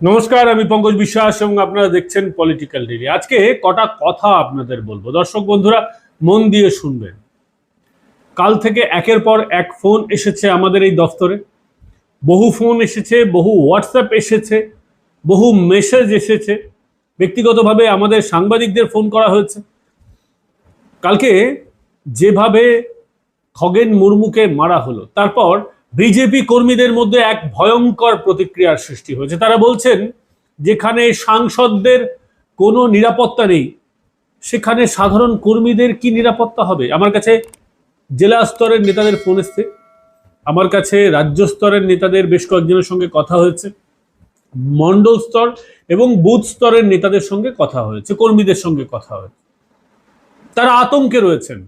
নমস্কার, আমি পঙ্কজ বিশ্বাস এবং আপনারা দেখছেন পলিটিক্যাল ডেলি আজকে কটা কথা আপনাদের বলব। দর্শক বন্ধুরা, মন দিয়ে শুনবেন। কাল থেকে একের পর এক ফোন এসেছে আমাদের এই দফতরে। বহু ফোন এসেছে, বহু হোয়াটসঅ্যাপ এসেছে, বহু মেসেজ এসেছে। ব্যক্তিগতভাবে আমাদের সাংবাদিকদের ফোন করা হয়েছে। কালকে যেভাবে খগেন মুর্মুকে মারা হলো, তারপর বিজেপি কর্মীদের মধ্যে এক ভয়ঙ্কর প্রতিক্রিয়ার সৃষ্টি হয়েছে। তারা বলছেন, যেখানে সাংসদদের কোনো নিরাপত্তা নেই, সেখানে সাধারণ কর্মীদের কি নিরাপত্তা হবে? আমার কাছে জেলা স্তরের নেতাদের ফোন এসছে। আমার কাছে রাজ্য স্তরের নেতাদের বেশ কয়েকজনের সঙ্গে কথা হয়েছে। মন্ডল স্তর এবং বুথ স্তরের নেতাদের সঙ্গে কথা হয়েছে, কর্মীদের সঙ্গে কথা হয়েছে। তারা আতঙ্কে রয়েছেন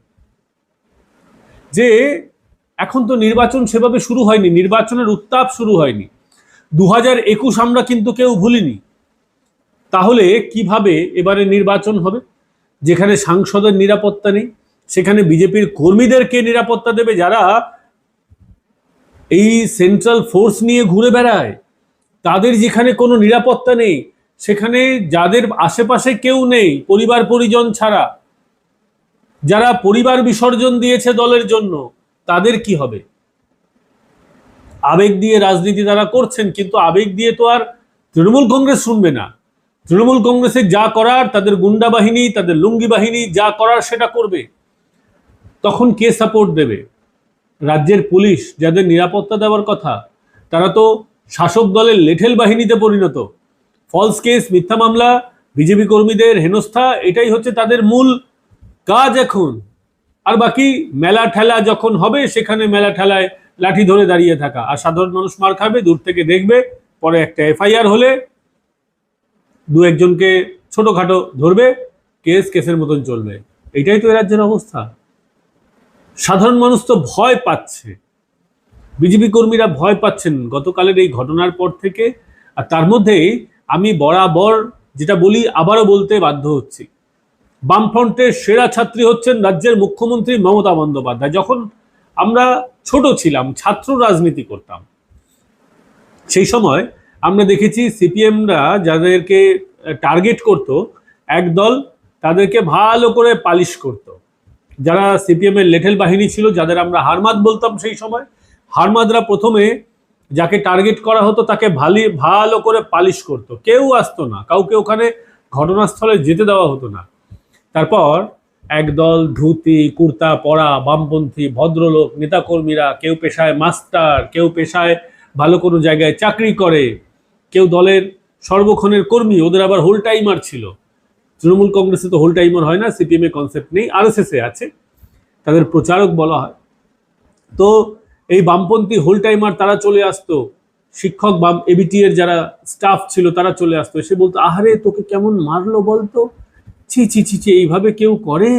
যে এখন তো নির্বাচন সেভাবে শুরু হয়নি, নির্বাচনের উত্তাপ শুরু হয়নি। দু হাজার একুশ আমরা কিন্তু কেউ ভুলিনি। তাহলে কীভাবে এবারে নির্বাচন হবে? যেখানে সাংসদের নিরাপত্তা নেই, সেখানে বিজেপির কর্মীদেরকে নিরাপত্তা দেবে যারা এই সেন্ট্রাল ফোর্স নিয়ে ঘুরে বেড়ায়। তাদের যেখানে কোনো নিরাপত্তা নেই, সেখানে যাদের আশেপাশে কেউ নেই পরিবার পরিজন ছাড়া, যারা পরিবার বিসর্জন দিয়েছে দলের জন্য তাদের কি হবে? আবেগ দিয়ে রাজনীতি তারা করছেন, কিন্তু আবেগ দিয়ে তো আর তৃণমূল কংগ্রেস শুনবে না। তৃণমূল কংগ্রেসের যা করার, তাদের গুন্ডা বাহিনী, তাদের লুঙ্গি বাহিনী যা করার সেটা করবে। তখন কে সাপোর্ট দেবে? রাজ্যের পুলিশ, যাদের নিরাপত্তা দেওয়ার কথা। তারা তো শাসক দলের লেঠেল বাহিনীতে পরিণত। ফলস কেস, মিথ্যা মামলা, বিজেপি কর্মীদের হেনস্থা, এটাই হচ্ছে তাদের মূল কাজ এখন। আর বাকি মেলা ঠেলা যখন হবে, সেখানে মেলা ঠেলায় লাঠি ধরে দাঁড়িয়ে থাকা। আর সাধারণ মানুষ মার খাবে, দূর থেকে দেখবে, পরে একটা এফআইআর হলে দু একজনকে ছোটখাটো ধরবে, কেস কেসের মতন চলবে। এটাই তো এ রাজ্যের অবস্থা। সাধারণ মানুষ তো ভয় পাচ্ছে। বিজেপি কর্মীরা ভয় পাচ্ছেন গতকালের এই ঘটনার পর থেকে। আর তার মধ্যে আমি বরাবর যেটা বলি, আবারও বলতে বাধ্য হচ্ছি। বামফ্রন্টের সেরা ছাত্রী হচ্ছেন রাজ্যের মুখ্যমন্ত্রী মমতা বন্দ্যোপাধ্যায়। যখন আমরা ছোট ছিলাম, ছাত্র রাজনীতি করতাম, সেই সময় আমরা দেখেছি সিপিএমরা যাদেরকে টার্গেট করত একদল তাদেরকে ভালো করে পালিশ করত। যারা সিপিএম এর লেঠেল বাহিনী ছিল, যাদের আমরা হারমাদ বলতাম সেই সময়, হারমাদরা প্রথমে যাকে টার্গেট করা হতো তাকে ভালি, ভালো করে পালিশ করত। কেউ আসতো না, কাউকে ওখানে ঘটনাস্থলে যেতে দেওয়া হতো না। তারপর একদল ধুতি, কুর্তা, পরা, বামপন্থী, ভদ্রলোক, নেতাকর্মীরা কেউ পেশায় মাস্টার, কেউ পেশায় ভালো কোনো জায়গায় চাকরি করে, কেউ দলের সর্বক্ষণের কর্মী, ওদের আবার হোল টাইমার ছিল। তৃণমূল কংগ্রেসে তো হোল টাইমার হয় না সিপিএম কনসেপ্ট নেই আর এ আছে, তাদের প্রচারক বলা হয়। তো এই বামপন্থী হোল টাইমার তারা চলে আসতো, শিক্ষক বাম এবিটি এর যারা স্টাফ ছিল তারা চলে আসতো সে বলতো, আহারে, তোকে কেমন মারলো বলতো? ছি ছি ছি ছি, এইভাবে কেউ করে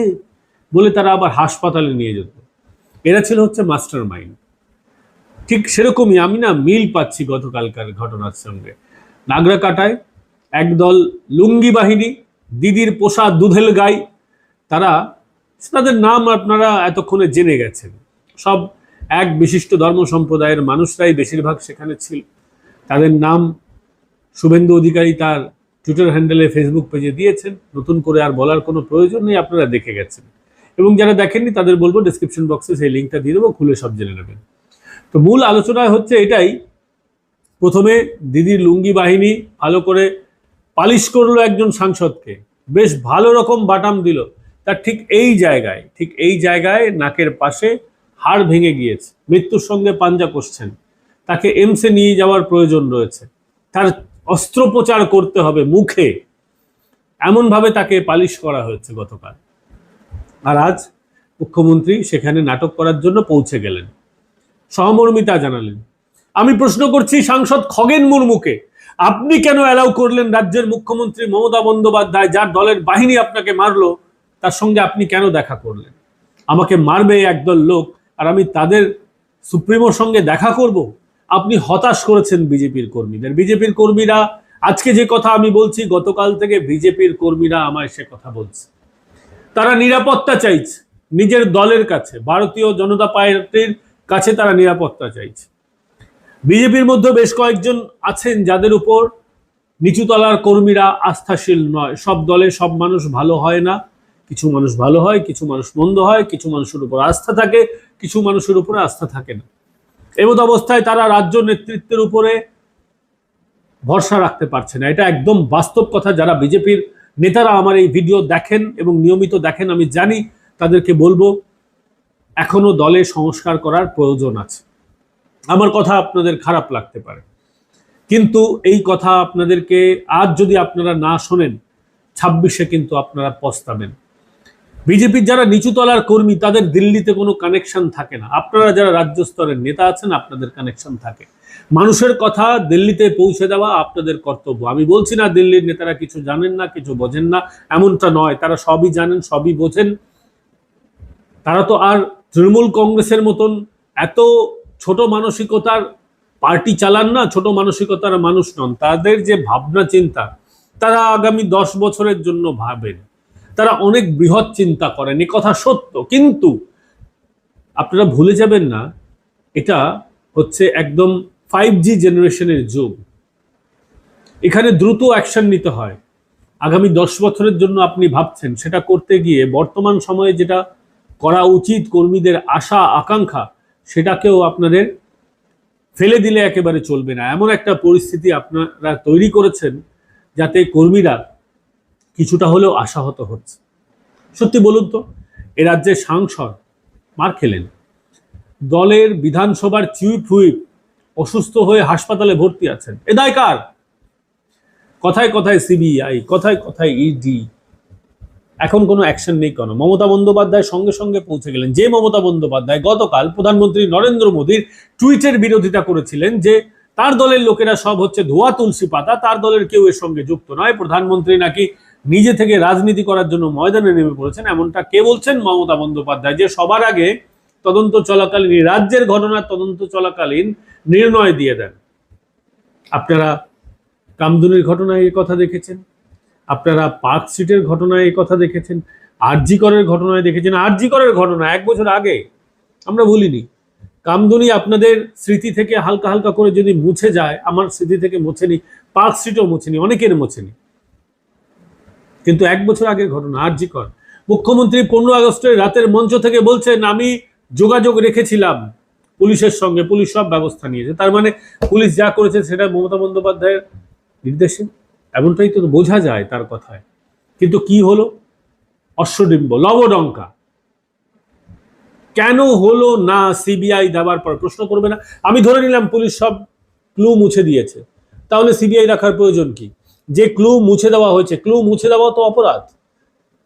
বলে তারা আবার হাসপাতালে নিয়ে যেত। এরা ছিল হচ্ছে মাস্টার মাইন্ড ঠিক সেরকমই আমি না মিল পাচ্ছি গতকালকার ঘটনার সঙ্গে। নাগরা কাটায় একদল লুঙ্গি বাহিনী, দিদির পোষা দুধেল গাই, তারা, তাদের নাম আপনারা এতক্ষণে জেনে গেছেন। সব এক বিশিষ্ট ধর্ম সম্প্রদায়ের মানুষরাই বেশিরভাগ সেখানে ছিল। তাদের নাম শুভেন্দু অধিকারী তার টুইটার হ্যান্ডেলে ফেসবুক পেজে দিয়েছেন। নতুন করে আর বলার কোনো প্রয়োজন নেই, আপনারা দেখে গেছেন। এবং যারা দেখেননি, তাদের বলব ডিসক্রিপশন বক্সে সেই লিঙ্কটা দিয়ে দেবো, খুলে সব জেনে নেবেন। তো মূল আলোচনায় হচ্ছে এটাই, প্রথমে দিদির লুঙ্গি বাহিনী ভালো করে পালিশ করল একজন সাংসদকে। বেশ ভালো রকম বাটাম দিল। তার ঠিক এই জায়গায়, ঠিক এই জায়গায় নাকের পাশে হাড় ভেঙে গিয়েছে। মৃত্যুর সঙ্গে পাঞ্জা কষছেন। তাকে এমসে নিয়ে যাওয়ার প্রয়োজন রয়েছে। তার অস্ত্রোপচার করতে হবে মুখে। এমনভাবে তাকে পালিশ করা হয়েছে গতকাল। আর আজ মুখ্যমন্ত্রী সেখানে নাটক করার জন্য পৌঁছে গেলেন। সহমর্মিতা জানালেন, আমি প্রশ্ন করছি সাংসদ খগেন মুর্মুকে, আপনি কেন অ্যালাউ করলেন রাজ্যের মুখ্যমন্ত্রী মমতা বন্দ্যোপাধ্যায়, যার দলের বাহিনী আপনাকে মারলো, তার সঙ্গে আপনি কেন দেখা করলেন? আমাকে মারবে একদল লোক, আর আমি তাদের সুপ্রিমোর সঙ্গে দেখা করব? আপনি হতাশ করেছেন বিজেপির কর্মীদের। বিজেপির কর্মীরা, আজকে যে কথা আমি বলছি, গতকাল থেকে বিজেপির কর্মীরা আমায় সে কথা বলছে। তারা নিরাপত্তা চাইছে, নিজের দলের কাছে, ভারতীয় জনতা পার্টির কাছে তারা নিরাপত্তা চাইছে। বিজেপির মধ্যে বেশ কয়েকজন আছেন যাদের উপর নিচুতলার কর্মীরা আস্থাশীল নয়। সব দলে সব মানুষ ভালো হয় না। কিছু মানুষ ভালো হয়, কিছু মানুষ মন্দ হয়, কিছু মানুষের উপর আস্থা থাকে, কিছু মানুষের উপরে আস্থা থাকে না। এমত অবস্থায় তারা রাজ্য নেতৃত্বের উপরে ভরসা রাখতে পারছে না। এটা একদম বাস্তব কথা। যারা বিজেপির নেতারা আমার এই ভিডিও দেখেন এবং নিয়মিত দেখেন, আমি জানি, তাদেরকে বলব, এখনও দলে সংস্কার করার প্রয়োজন আছে। আমার কথা আপনাদের খারাপ লাগতে পারে। কিন্তু এই কথা আপনাদেরকে আজ যদি আপনারা না শোনেন, ছাব্বিশে কিন্তু আপনারা পস্তাবেন। বিজেপির যারা নিচুতলার কর্মী, তাদের দিল্লিতে কোনো কানেকশন থাকে না। আপনারা যারা রাজ্য স্তরের নেতা আছেন, আপনাদের কানেকশন থাকে। মানুষের কথা দিল্লিতে পৌঁছে দেওয়া আপনাদের কর্তব্য। আমি বলছি না দিল্লির নেতারা কিছু জানেন না, কিছু বোঝেন না, এমনটা নয়। তারা সবই জানেন, সবই বোঝেন। তারা তো আর তৃণমূল কংগ্রেসের মতন এত ছোট মানসিকতার পার্টি চালান না, ছোট মানসিকতার মানুষ নন। তাদের যে ভাবনা চিন্তা তারা আগামী দশ বছরের জন্য ভাবেন। তারা অনেক বৃহৎ চিন্তা করেন, এ কথা সত্য। কিন্তু আপনারা ভুলে যাবেন না, এটা হচ্ছে একদম ফাইভ জি জেনারেশনের যুগ। এখানে দ্রুত অ্যাকশন নিতে হয়। আগামী দশ বছরের জন্য আপনি ভাবছেন, সেটা করতে গিয়ে বর্তমান সময়ে যেটা করা উচিত কর্মীদের আশা, আকাঙ্ক্ষা, সেটাকেও আপনাদের ফেলে দিলে একেবারে চলবে না। এমন একটা পরিস্থিতি আপনারা তৈরি করেছেন যাতে কর্মীরা কিছুটা হলেও আশাহত হচ্ছে। সত্যি বলুন তো, এ রাজ্যের সাংসদ মার খেলেন। দলের বিধানসভার চিউপ হুইপ অসুস্থ হয়ে হাসপাতালে ভর্তি আছেন। এ দায় কার? কথায় কথায় সিবিআই, কথায় কথায় ইডি। এখন কোনো অ্যাকশন নেই কেন? মমতা বন্দ্যোপাধ্যায় সঙ্গে সঙ্গে পৌঁছে গেলেন। যে মমতা বন্দ্যোপাধ্যায় গতকাল প্রধানমন্ত্রী নরেন্দ্র মোদীর টুইটের বিরোধিতা করেছিলেন যে, তার দলের লোকেরা সব হচ্ছে ধোয়া তুলসী পাতা, তার দলের কেউ এর সঙ্গে যুক্ত নয়। প্রধানমন্ত্রী নাকি নিজে থেকে রাজনীতি করার জন্য ময়দানে নেমে পড়েছেন, এমনটা কে বলছেন? মমতা বন্দ্যোপাধ্যায়। যে সবার আগে তদন্ত চলাকালীন রাজ্যের ঘটনার তদন্ত চলাকালীন নির্ণয় দিয়ে দেন। আপনারা কামদুনির ঘটনায় এই কথা দেখেছেন, আপনারা পার্ক স্ট্রিটের ঘটনায় এই কথা দেখেছেন, আরজি করের ঘটনায় দেখেছেন। আরজি করের ঘটনা এক বছর আগে, আমরা ভুলিনি। কামদুনি আপনাদের স্মৃতি থেকে হালকা হালকা করে যদি মুছে যায়, আমার স্মৃতি থেকে মুছেনি, পার্ক স্ট্রিটও মুছেনি, অনেকের মুছেনি। কিন্তু এক বছর আগের ঘটনা আরজি কর। মুখ্যমন্ত্রী পনেরো আগস্টের রাতের মঞ্চ থেকে বলছেন, আমি যোগাযোগ রেখেছিলাম পুলিশের সঙ্গে, পুলিশ সব ব্যবস্থা নিয়েছে। তার মানে পুলিশ যা করেছে সেটা মমতা বন্দ্যোপাধ্যায়ের নির্দেশে। এমনটাই তো বোঝা যায় তার কথায়। কিন্তু কি হলো? অশ্বডিম্ব, লবডঙ্কা। কেন হলো না সিবিআই দেওয়ার পর? প্রশ্ন করবে না। আমি ধরে নিলাম পুলিশ সব ক্লু মুছে দিয়েছে। তাহলে সিবিআই রাখার প্রয়োজন কি? যে ক্লু মুছে দেওয়া হয়েছে। ক্লু মুছে দেওয়া তো অপরাধ।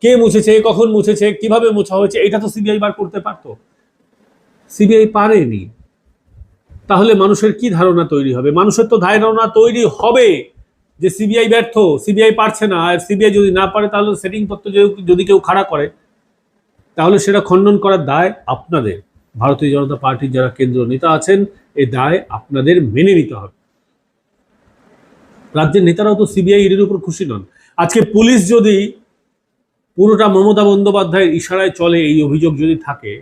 কে মুছেছে, কখন মুছেছে, কীভাবে মোছা হয়েছে, এটা তো সিবিআই বার করতে পারতো। সিবিআই পারেনি। তাহলে মানুষের কি ধারণা তৈরি হবে? মানুষের তো ধারণা তৈরি হবে যে সিবিআই ব্যর্থ সিবিআই পারছে না। আর সিবিআই যদি না পারে, তাহলে সেটিং তত্ত্ব যদি- কেউ খাড়া করে, তাহলে সেটা খণ্ডন করার দায় আপনাদের। ভারতীয় জনতা পার্টির যারা কেন্দ্রীয় নেতা আছেন এই দায় আপনাদের মেনে নিতে হবে। রাজ্যের নেতারাও তো সিবিআই এর উপর খুশি নন। আজকে পুলিশ যদি পুরোটা মমতা বন্দ্যোপাধ্যায়ের ইশারায় চলে, এই অভিযোগ যদি থাকে,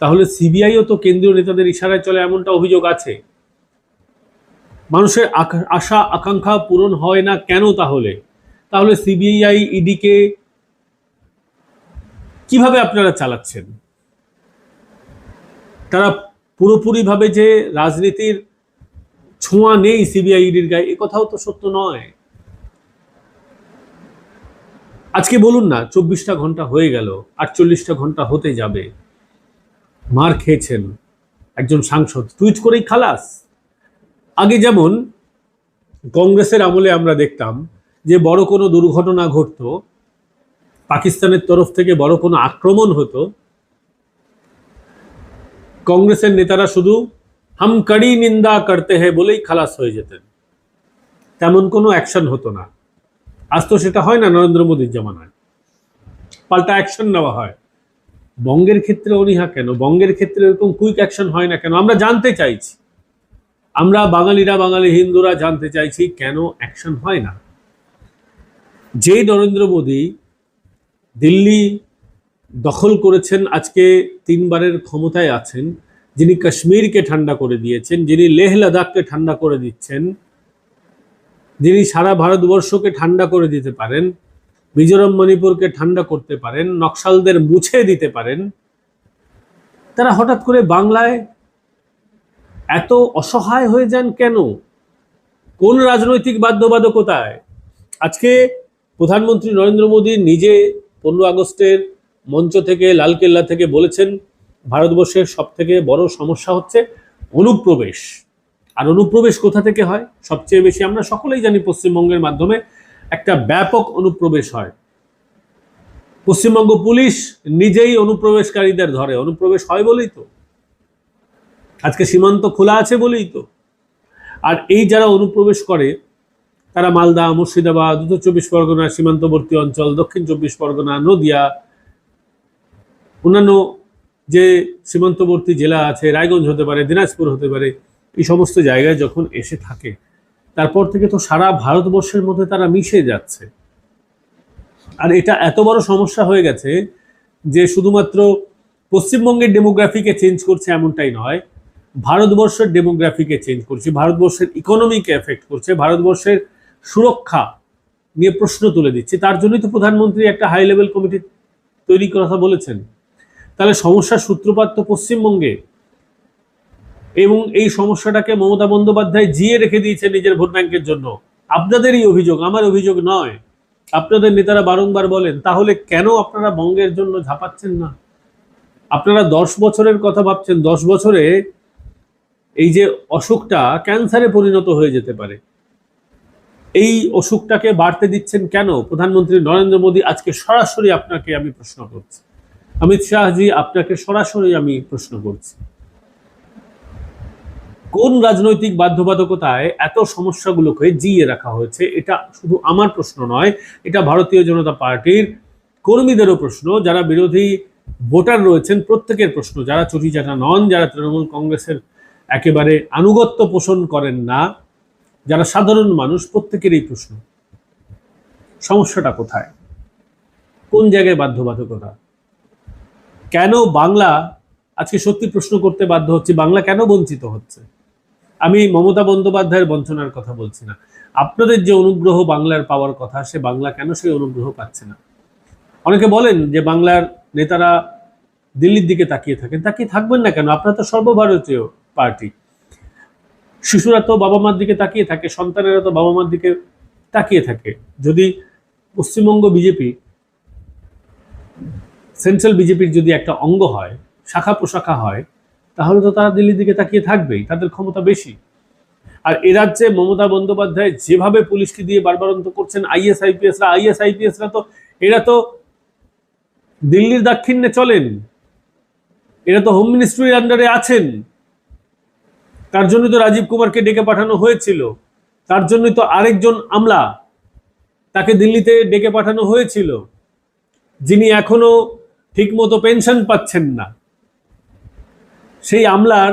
তাহলে সিবিআইও তো কেন্দ্রীয় নেতাদের ইশারায় চলে এমনটা অভিযোগ আছে। মানুষের আশা, আকাঙ্ক্ষা পূরণ হয় না কেন তাহলে? তাহলে সিবিআই, ইডিকে কীভাবে আপনারা চালাচ্ছেন? তারা পুরোপুরিভাবে যে রাজনীতির ছোঁয়া নেই সিবিআই ইডির গায়ে, এ কথাও তো সত্য নয়। আজকে বলুন না, চব্বিশটা ঘণ্টা হয়ে গেল, আটচল্লিশটা ঘণ্টা হতে যাবে। মার খেয়েছেন একজন সাংসদ, টুইট করেই খালাস। আগে যেমন কংগ্রেসের আমলে আমরা দেখতাম যে বড় কোনো দুর্ঘটনা ঘটতো, পাকিস্তানের তরফ থেকে বড় কোনো আক্রমণ হতো, কংগ্রেসের নেতারা শুধু হাম কড়ি নিন্দা করতে হ্যাঁ বলেই খালাস হয়ে যেতেন। তেমন কোনো অ্যাকশন হতো না। আজ তো সেটা হয় না নরেন্দ্র মোদীর জামানায়। পাল্টা অ্যাকশন নেওয়া হয়। বঙ্গের ক্ষেত্রে অনীহা কেন? বঙ্গের ক্ষেত্রে এরকম কুইক অ্যাকশন হয় না কেন? আমরা জানতে চাইছি। আমরা বাঙালিরা, বাঙালি হিন্দুরা জানতে চাইছি কেন অ্যাকশন হয় না। যেই নরেন্দ্র মোদী দিল্লি দখল করেছেন, আজকে তিনবারের ক্ষমতায় আছেন যিনি কাশ্মীরকে ঠান্ডা করে দিয়েছেন, যিনি লেহ লাদাখকে ঠান্ডা করে দিচ্ছেন, যিনি সারা ভারতবর্ষকে ঠান্ডা করে দিতে পারেন, মিজোরাম, মণিপুরকে ঠান্ডা করতে পারেন, নকশালদের মুছে দিতে পারেন, তারা হঠাৎ করে বাংলায় এত অসহায় হয়ে যান কেন? কোন রাজনৈতিক বাধ্যবাধকতায়? আজকে প্রধানমন্ত্রী নরেন্দ্র মোদী নিজে পনেরো আগস্টের মঞ্চ থেকে, লালকেল্লা থেকে বলেছেন ভারতবর্ষের সব থেকে বড় সমস্যা হচ্ছে অনুপ্রবেশ। আর অনুপ্রবেশ কোথা থেকে হয়? সবচেয়ে বেশি আমরা সকলেই জানি পশ্চিমবঙ্গের মাধ্যমে একটা ব্যাপক অনুপ্রবেশ হয়। পশ্চিমবঙ্গ পুলিশ নিজেই অনুপ্রবেশকারীদের ধরে। অনুপ্রবেশ হয় বলেই তো। আজকে সীমান্ত খোলা আছে বলেই তো। আর এই যারা অনুপ্রবেশ করে, তারা মালদা, মুর্শিদাবাদ, উত্তর চব্বিশ পরগনা, সীমান্তবর্তী অঞ্চল, দক্ষিণ চব্বিশ পরগনা, নদিয়া, অন্যান্য যে সীমান্তবর্তী জেলা আছে, রায়গঞ্জ হতে পারে, দিনাজপুর হতে পারে, এই সমস্ত জায়গায় যখন এসে থাকে, তারপর থেকে তো সারা ভারতবর্ষের মধ্যে তারা মিশে যাচ্ছে। আর এটা এত বড় সমস্যা হয়ে গেছে যে শুধুমাত্র পশ্চিমবঙ্গের ডেমোগ্রাফিকে চেঞ্জ করছে এমনটাই নয়, ভারতবর্ষের ডেমোগ্রাফিকে চেঞ্জ করছে, ভারতবর্ষের ইকোনমিকে এফেক্ট করছে, ভারতবর্ষের সুরক্ষা নিয়ে প্রশ্ন তুলে দিচ্ছে। তার জন্যই তো প্রধানমন্ত্রী একটা হাই লেভেল কমিটি তৈরি কথা বলেছেন। তাহলে সমস্যার সূত্রপাত তো পশ্চিমবঙ্গে। এবং এই সমস্যাটাকে মমতা বন্দ্যোপাধ্যায় জিয়ে রেখে দিয়েছে নিজের ভোট ব্যাংকের জন্য। আপনাদেরই অভিযোগ আমার অভিযোগ নয়। আপনাদের নেতারা বারংবার বলেন, তাহলে কেন আপনারা বঙ্গের জন্য ঝাঁপাচ্ছেন না? আপনারা দশ বছরের কথা ভাবছেন, দশ বছরে এই যে অসুখটা ক্যান্সারে পরিণত হয়ে যেতে পারে। এই অসুখটাকে বাড়তে দিচ্ছেন কেন? প্রধানমন্ত্রী নরেন্দ্র মোদী আজকে সরাসরি আপনাকে আমি প্রশ্ন করছি। অমিত শাহজি, আপনাকে সরাসরি আমি প্রশ্ন করছি। কোন রাজনৈতিক বাধ্যবাধকতায় এত সমস্যাগুলোকে জিয়ে রাখা হয়েছে? এটা শুধু আমার প্রশ্ন নয়, এটা ভারতীয় জনতা পার্টির কর্মীদেরও প্রশ্ন। যারা বিরোধী ভোটার রয়েছেন, প্রত্যেকের প্রশ্ন। যারা চটিচাটা নন, যারা তৃণমূল কংগ্রেসের একেবারে আনুগত্য পোষণ করেন না, যারা সাধারণ মানুষ, প্রত্যেকেরই প্রশ্ন। সমস্যাটা কোথায়? কোন জায়গায় বাধ্যবাধকতা? কেন বাংলা আজকে সত্যি প্রশ্ন করতে বাধ্য হচ্ছে, বাংলা কেন বঞ্চিত হচ্ছে? আমি মমতা বন্দ্যোপাধ্যায়ের বঞ্চনার কথা বলছি না। আপনাদের যে অনুগ্রহ বাংলার পাওয়ার কথা, সে বাংলা কেন সেই অনুগ্রহ পাচ্ছে না? অনেকে বলেন যে বাংলার নেতারা দিল্লির দিকে তাকিয়ে থাকেন। তাকিয়ে থাকবেন না কেন? আপনারা তো সর্বভারতীয় পার্টি। শিশুরা তো বাবা মার দিকে তাকিয়ে থাকে, সন্তানেরা তো বাবা মার দিকে তাকিয়ে থাকে। যদি পশ্চিমবঙ্গ বিজেপি সেন্ট্রাল বিজেপির যদি একটা অঙ্গ হয়, শাখা প্রশাখা হয়, তাহলে তো তারা দিল্লির দিকে তাকিয়ে থাকবেই, তাদের ক্ষমতা বেশি। আর এ রাজ্যে মমতা বন্দ্যোপাধ্যায় যেভাবে পুলিশকে দিয়ে বারবারন্ত করছেন আইএস আইপিএসরা আইএস আইপিএসরা তো, এরা তো দিল্লির দাক্ষিণ্যে চলেন। এরা তো হোম মিনিস্ট্রির আন্ডারে আছেন। তার জন্য তো রাজীব কুমারকে ডেকে পাঠানো হয়েছিল। তার জন্যই তো আরেকজন আমলা তাকে দিল্লিতে ডেকে পাঠানো হয়েছিল। যিনি এখনও ঠিকমতো পেনশন পাচ্ছেন না। সেই আমলার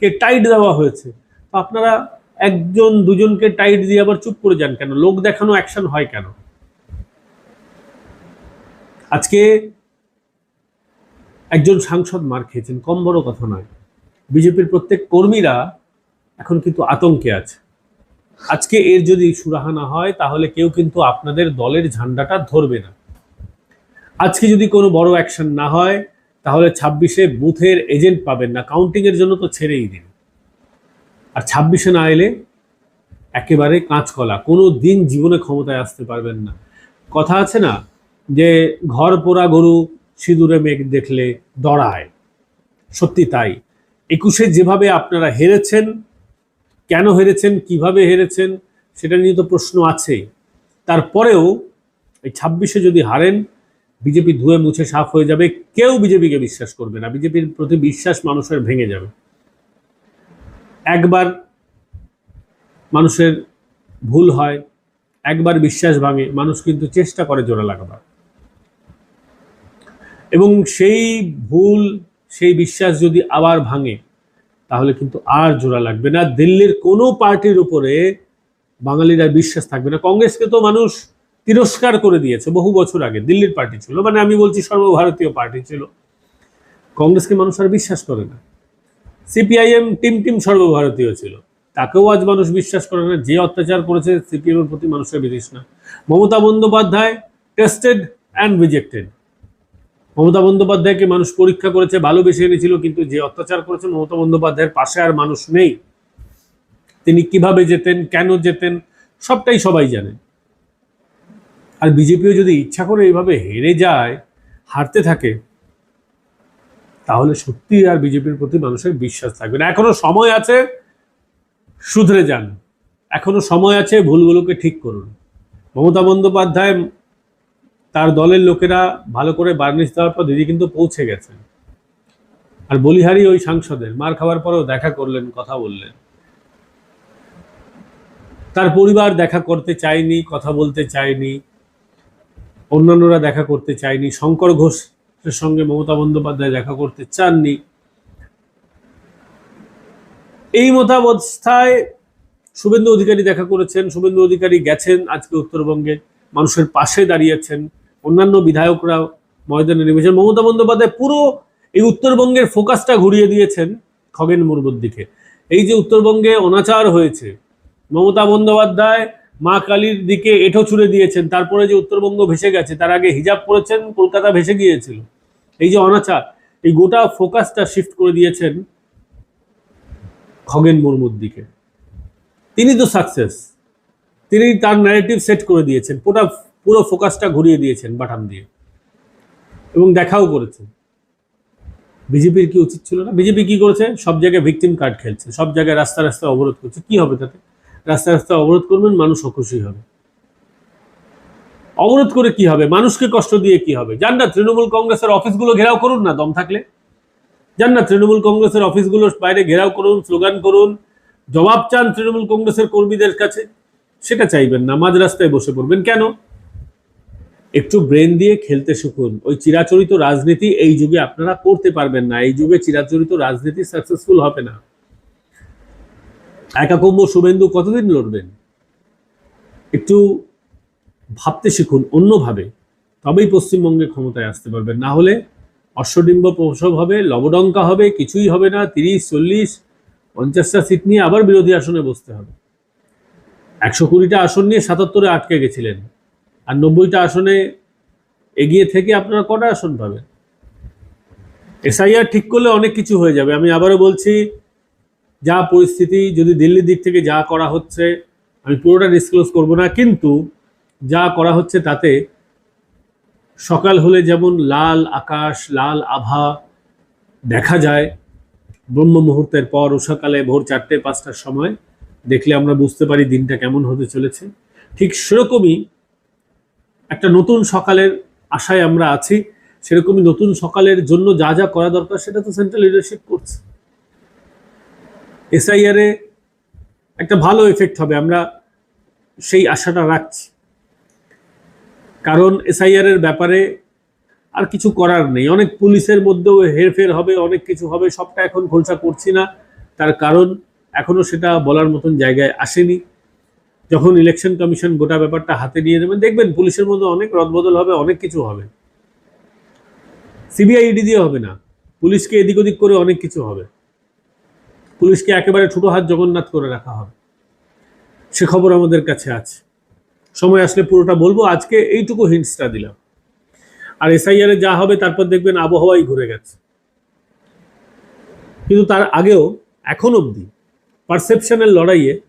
কে টাইট দেওয়া হয়েছে। আপনারা একজন, দুজনকে টাইট দিয়ে আবার চুপ করে যান কেন? লোক দেখানো, অ্যাকশন হয় কেন? আজকে একজন সাংসদ মার খেয়েছেন, কম বড় কথা নয়। বিজেপির প্রত্যেক কর্মীরা এখন কিন্তু আতঙ্কে আছে। আজকে এর যদি সুরাহা না হয়, তাহলে কেউ কিন্তু আপনাদের দলের ঝান্ডাটা ধরবে না। আজকে যদি কোনো বড় অ্যাকশন না হয়, তাহলে ছাব্বিশে বুথের এজেন্ট পাবেন না। কাউন্টিং এর জন্য তো ছেড়েই দিন। আর ছাব্বিশে না এলে একেবারে কাঁচকলা। কোনো দিন জীবনে ক্ষমতায় আসতে পারবেন না। কথা আছে না যে, ঘর পোড়া গরু সিঁদুরে মেঘ দেখলে দড়ায়। সত্যি তাই। একুশে যেভাবে আপনারা হেরেছেন, কেন হেরেছেন, কীভাবে হেরেছেন, সেটা নিয়ে তো প্রশ্ন আছে তারপরেও এই ছাব্বিশে যদি হারেন বিজেপি ধুয়ে মুছে সাফ হয়ে যাবে, কেউ বিজেপিকে বিশ্বাস করবে না। বিজেপির প্রতি বিশ্বাস মানুষের ভেঙে যাবে। একবার মানুষের ভুল হয়, একবার বিশ্বাস ভাঙে, মানুষ কিন্তু চেষ্টা করে জোড়া লাগাবার। এবং সেই ভুল, সেই বিশ্বাস যদি আবার ভাঙে, তাহলে কিন্তু আর জোড়া লাগবে না। দিল্লির কোনো পার্টির উপরে বাঙালিরা বিশ্বাস থাকবে না। কংগ্রেসকে তো মানুষ তিরস্কার করে দিয়েছে বহু বছর আগে, দিল্লির পার্টি ছিল। মানে আমি বলছি সর্বভারতীয় পার্টি ছিল। কংগ্রেসকে মানুষ আর বিশ্বাস করে না। সিপিআইএম টিম টিম সর্বভারতীয় ছিল। তাকেও আজ মানুষ বিশ্বাস করে না। যে অত্যাচার করেছে সিপিএম এর প্রতি মানুষের বিতৃষ্ণা Mamata Bandyopadhyay tested and rejected Mamata বন্দ্যোপাধ্যায়কে মানুষ পরীক্ষা করেছে, ভালোবেসে এনেছিল, কিন্তু যে অত্যাচার করেছে মমতা বন্দ্যোপাধ্যায়ের পাশে আর মানুষ নেই। তিনি কীভাবে যেতেন, কেন যেতেন, সবটাই সবাই জানেন আর বিজেপিও যদি ইচ্ছা করে এইভাবে হেরে যায়, হারতে থাকে, তাহলে সত্যি আর বিজেপির প্রতি মানুষের বিশ্বাস থাকবে না। এখনও সময় আছে, শুধরে যান। এখনও সময় আছে, ভুলগুলোকে ঠিক করুন। মমতা বন্দ্যোপাধ্যায়, তার দলের লোকেরা ভালো করে বার্নিশ দেওয়ার পর দিদি কিন্তু পৌঁছে গেছেন। আর বলিহারি ওই সাংসদের, মার খাওয়ার পরেও দেখা করলেন, কথা বললেন। তার পরিবার দেখা করতে চায়নি, কথা বলতে চায়নি। অন্যান্যরা দেখা করতে চায়নি, শঙ্কর ঘোষের সঙ্গে মমতা বন্দ্যোপাধ্যায় দেখা করতে চাননি। এই মতাবস্থায় শুভেন্দু অধিকারী দেখা করেছেন, শুভেন্দু অধিকারী গেছেন আজকে উত্তরবঙ্গে, মানুষের পাশে দাঁড়িয়েছেন, অন্যান্য বিধায়করা ময়দানে নেমেছেন। মমতা বন্দ্যোপাধ্যায় পুরো এই উত্তরবঙ্গের ফোকাসটা ঘুরিয়ে দিয়েছেন খগেন মুর্মুর দিকে। এই যে উত্তরবঙ্গে অনাচার হয়েছে, মমতা বন্দ্যোপাধ্যায় মা কালীর দিকে এঁঠো ছুড়ে দিয়েছেন, তারপরে যে উত্তরবঙ্গ ভেসে গেছে, তার আগে হিজাব পরেছেন, কলকাতা ভেসে গিয়েছিল। এই যে অনাচার, এই গোটা ফোকাসটা শিফট করে দিয়েছেন খগেন মুর্মুর দিকে। তিনি তো সাকসেস তিনি তার ন্যারেটিভ সেট করে দিয়েছেন, পুরো পুরো ফোকাসটা ঘুরিয়ে দিয়েছেন বাটাম দিয়ে। এবং দেখাও করেছেন। বিজেপির কি উচিত ছিল না? বিজেপি কি করেছে? সব জায়গায় ভিকটিম কার্ড খেলছে, সব জায়গায় রাস্তা রাস্তা অবরোধ করছে। কি হবে তাতে? রাস্তা রাস্তা অবরোধ করবেন, মানুষ অখুশি হবে। অবরোধ করে কি হবে? মানুষকে কষ্ট দিয়ে কি হবে? যান না তৃণমূল কংগ্রেসের অফিসগুলো ঘেরাও করুন না, দম থাকলে। যান না তৃণমূল কংগ্রেসের অফিসগুলোর বাইরে ঘেরাও করুন, স্লোগান করুন। জবাব চান তৃণমূল কংগ্রেসের কর্মীদের কাছে। সেটা চাইবেন না, মাঝ রাস্তায় বসে পড়বেন। কেন? একটু ব্রেন দিয়ে খেলতে শিখুন। ওই চিরাচরিত রাজনীতি এই যুগে আপনারা করতে পারবেন না। এই যুগে চিরাচরিত রাজনীতি সাকসেসফুল হবে না। একাকুম্ভ শুভেন্দু কতদিন লড়বেন? একটু ভাবতে শিখুন অন্যভাবে, তবেই পশ্চিমবঙ্গে ক্ষমতায় আসতে পারবেন। না হলে অশ্বডিম্ব প্রসব হবে, লবডঙ্কা হবে, কিছুই হবে না, তিরিশ, চল্লিশ, পঞ্চাশটা সিট নিয়ে আবার বিরোধী আসনে বসতে হবে। একশো কুড়িটা আসন নিয়ে সাতাত্তরে আটকে গেছিলেন, আর নব্বইটা আসনে এগিয়ে থেকে আপনারা কটা আসন পাবেন? এসআইআর ঠিক করলে অনেক কিছু হয়ে যাবে। আমি আবারও বলছি যা পরিস্থিতি, যদি দিল্লির দিক থেকে যা করা হচ্ছে, আমি পুরোটা ডিসক্লোজ করব না, কিন্তু যা করা হচ্ছে তাতে সকাল হলে যেমন লাল আকাশ, লাল আভা দেখা যায়, ব্রহ্ম মুহূর্তের পর উষাকালে ভোর চারটে, পাঁচটার সময় দেখলে আমরা বুঝতে পারি দিনটা কেমন হতে চলেছে। ঠিক সেরকমই একটা নতুন সকালের আশায় আমরা আছি, সেরকমই নতুন সকালের জন্য যা যা করা দরকার সেটা তো সেন্ট্রাল লিডারশিপ করছে। এসআইআরে একটা ভালো এফেক্ট হবে, আমরা সেই আশাটা রাখছি। কারণ এসআইআর এর ব্যাপারে আর কিছু করার নেই। অনেক পুলিশের মধ্যেও হেরফের হবে, অনেক কিছু হবে, সবটা এখন খোলসা করছি না। তার কারণ এখনও সেটা বলার মতন জায়গায় আসেনি। যখন ইলেকশন কমিশন গোটা ব্যাপারটা হাতে নিয়ে নেবেন, দেখবেন পুলিশের মধ্যে অনেক রদবদল হবে, অনেক কিছু হবে। সিবিআই ইডি দিয়ে হবে না। পুলিশকে এদিক ওদিক করে অনেক কিছু হবে। পুলিশকে একেবারে ছোটো হাত জগন্নাথ করে রাখা হবে। সে খবর আমাদের কাছে আছে। সময় আসলে পুরোটা বলব। আজকে এইটুকু হিন্টসটা দিলাম। আর এসআইআর এ যা হবে তারপর দেখবেন আবহাওয়াই ঘুরে গেছে। কিন্তু তার আগেও, এখন অবধি পারসেপশনের লড়াইয়ে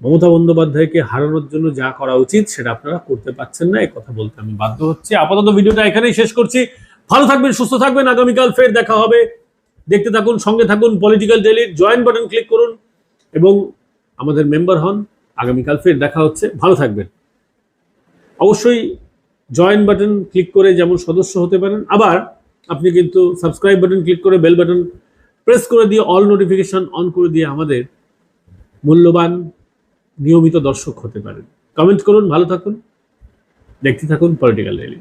মমতা বন্দ্যোপাধ্যায়কে হারানোর জন্য যা করা উচিত সেটা আপনারা করতে পারছেন না এই কথা বলতে আমি বাধ্য হচ্ছি। আপাতত ভিডিওটা এখানেই শেষ করছি। ভালো থাকবেন, সুস্থ থাকবেন। আগামীকাল ফের দেখা হবে। দেখতে থাকুন, সঙ্গে থাকুন পলিটিক্যাল ডেলির জয়েন বাটন ক্লিক করুন এবং আমাদের মেম্বার হন। আগামীকাল ফের দেখা হচ্ছে। ভালো থাকবেন। অবশ্যই জয়েন বাটন ক্লিক করে যেমন সদস্য হতে পারেন। আবার আপনি কিন্তু সাবস্ক্রাইব বাটন ক্লিক করে বেল বাটন প্রেস করে দিয়ে অল নোটিফিকেশন অন করে দিয়ে আমাদের মূল্যবান নিয়মিত দর্শক হতে পারেন। কমেন্ট করুন, ভালো থাকুন। দেখতে থাকুন পলিটিক্যাল রেলি